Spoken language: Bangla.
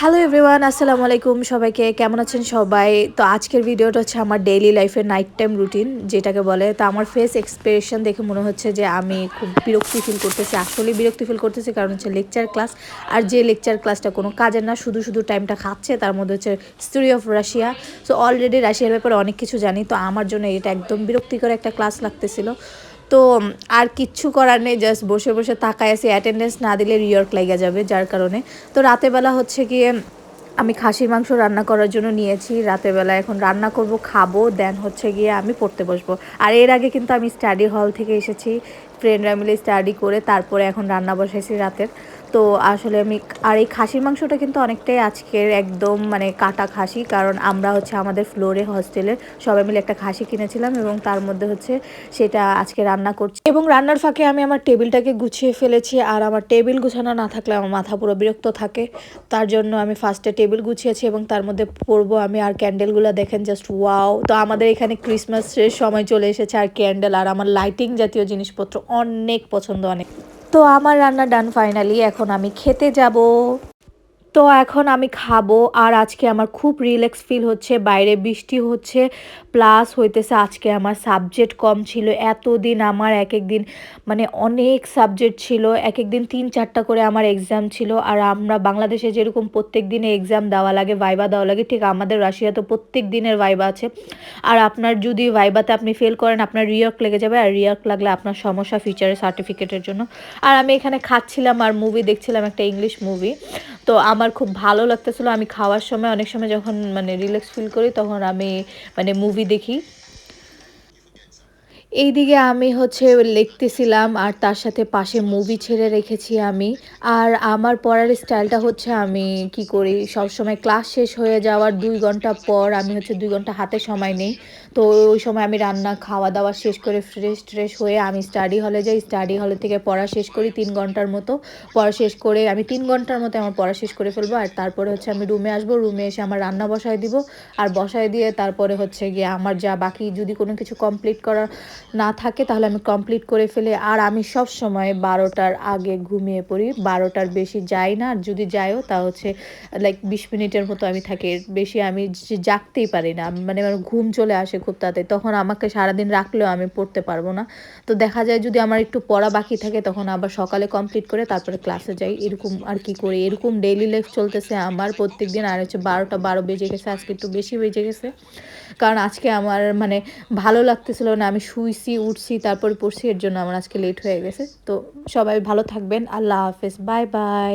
হ্যালো এভরিওয়ান আসসালামু আলাইকুম সবাইকে, কেমন আছেন সবাই? তো আজকের ভিডিওটা হচ্ছে আমার ডেইলি লাইফের নাইট টাইম রুটিন যেটাকে বলে, তো আমার ফেস এক্সপ্রেশন দেখে মনে হচ্ছে যে আমি খুব বিরক্তি ফিল করতেছি আসলে বিরক্তি ফিল করতেছি, কারণ হচ্ছে লেকচার ক্লাস আর যে লেকচার ক্লাসটা কোনো কাজের না, শুধু শুধু টাইমটা খাচ্ছে, তার মধ্যে হচ্ছে story of Russia so already রাশিয়ার ব্যাপারে অনেক কিছু জানি, তো আমার জন্য এটা একদম বিরক্তিকর একটা ক্লাস লাগতেছিল। তো আর কিচ্ছু করার নেই জাস্ট বসে বসে তাকায় আছে অ্যাটেন্ডেন্স না দিলে রিওর্ক লেগে যাবে, যার কারণে। তো রাতেবেলা হচ্ছে গিয়ে আমি খাসির মাংস রান্না করার জন্য নিয়েছি রাতেবেলা এখন রান্না করব, খাব দেন হচ্ছে গিয়ে আমি পড়তে বসবো। আর এর আগে কিন্তু আমি স্টাডি হল থেকে এসেছি ফ্রেন্ডরা মিলে স্টাডি করে তারপরে এখন রান্না বসাইছি রাতের। তো আসলে আমি আর এই খাসির মাংসটা কিন্তু অনেকটাই আজকের একদম মানে কাটা খাসি, কারণ আমরা হচ্ছে আমাদের ফ্লোরে, হস্টেলে সবাই মিলে একটা খাসি কিনেছিলাম এবং তার মধ্যে হচ্ছে সেটা আজকে রান্না করছি। এবং রান্নার ফাঁকে আমি আমার টেবিলটাকে গুছিয়ে ফেলেছি আর আমার টেবিল গুছানো না থাকলে আমার মাথা পুরো বিরক্ত থাকে। তার জন্য আমি ফার্স্টে টেবিল গুছিয়েছি এবং তার মধ্যে পরবো আমি আর ক্যান্ডেলগুলো দেখেন জাস্ট ওয়াও তো আমাদের এখানে ক্রিসমাসের সময় চলে এসেছে আর ক্যান্ডেল আর আমার লাইটিং জাতীয় জিনিসপত্র অনেক পছন্দ, অনেক। তো আমার রান্না ডান ফাইনালি এখন আমি খেতে যাব। তো এখন আমি খাব আর আজকে আমার খুব রিল্যাক্স ফিল হচ্ছে, বাইরে বৃষ্টি হচ্ছে প্লাস হইতেছে আজকে আমার সাবজেক্ট কম ছিল, এতদিন আমার এক এক দিন মানে অনেক সাবজেক্ট ছিল এক এক দিন তিন চারটা করে আমার এক্সাম ছিল, আর আমরা বাংলাদেশে যেরকম প্রত্যেক দিনে এক্সাম দেওয়া লাগে ভাইবা দেওয়া লাগে, ঠিক আমাদের রাশিয়া তো প্রত্যেক দিনের ভাইবা আছে। আর আপনার যদি ভাইবাতে আপনি ফেল করেন, আপনার রিয়ার্ক লেগে যাবে, আর রিয়ার্ক লাগলে আপনার সমস্যা ফিচারের সার্টিফিকেটের জন্য। আর আমি এখানে খাচ্ছিলাম আর মুভি দেখছিলাম একটা ইংলিশ মুভি তো আমার খুব ভালো লাগতেছিলো। আমি খাওয়ার সময় অনেক সময় যখন মানে রিল্যাক্স ফিল করি, তখন আমি মানে মুভি দেখি। এইদিকে আমি হচ্ছে লিখতেছিলাম আর তার সাথে পাশে মুভি ছেড়ে রেখেছি আমি। আর আমার পড়ার স্টাইলটা হচ্ছে আমি কি করি, সবসময় ক্লাস শেষ হয়ে যাওয়ার দুই ঘণ্টা পর আমি হচ্ছে দুই ঘণ্টা হাতে সময় নেই। তো ওই সময় আমি রান্না খাওয়া দাওয়া শেষ করে ফ্রেশ ট্রেশ হয়ে আমি স্টাডি হলে যাই। স্টাডি হলে থেকে পড়া শেষ করি তিন ঘণ্টার মতো। পড়া শেষ করে আমি তিন ঘণ্টার মতো আমার পড়া শেষ করে ফেলব। আর তারপরে হচ্ছে আমি রুমে আসব রুমে এসে আমার রান্না বসায় দিব। আর বসায় দিয়ে তারপরে হচ্ছে গিয়ে আমার যা বাকি যদি কোনো কিছু কমপ্লিট করা না থাকে, তাহলে আমি কমপ্লিট করে ফেলে। আর আমি সব সময় বারোটার আগে ঘুমিয়ে পড়ি। বারোটার বেশি যাই না। আর যদি যাইও, তা হচ্ছে লাইক বিশ মিনিটের মতো আমি থাকি। বেশি আমি জাগতেই পারি না। মানে আমার ঘুম চলে আসে খুব তাড়াতাড়ি। তখন আমাকে সারাদিন রাখলেও আমি পড়তে পারব না। তো দেখা যায় যদি আমার একটু পড়া বাকি থাকে, তখন আবার সকালে কমপ্লিট করে তারপরে ক্লাসে যাই। এরকম আর কি করি। এরকম ডেইলি লাইফ চলতেছে আমার প্রত্যেক দিন আর হচ্ছে বারোটা বারো বেজে গেছে। আজকে একটু বেশি বেজে গেছে। কারণ আজকে আমার মানে ভালো লাগতেছিল না। আমি শুইছি, উঠছি, তারপর পড়ছি, এর জন্য আমার আজকে লেট হয়ে গেছে। তো সবাই ভালো থাকবেন। আল্লাহ হাফেজ। Bye bye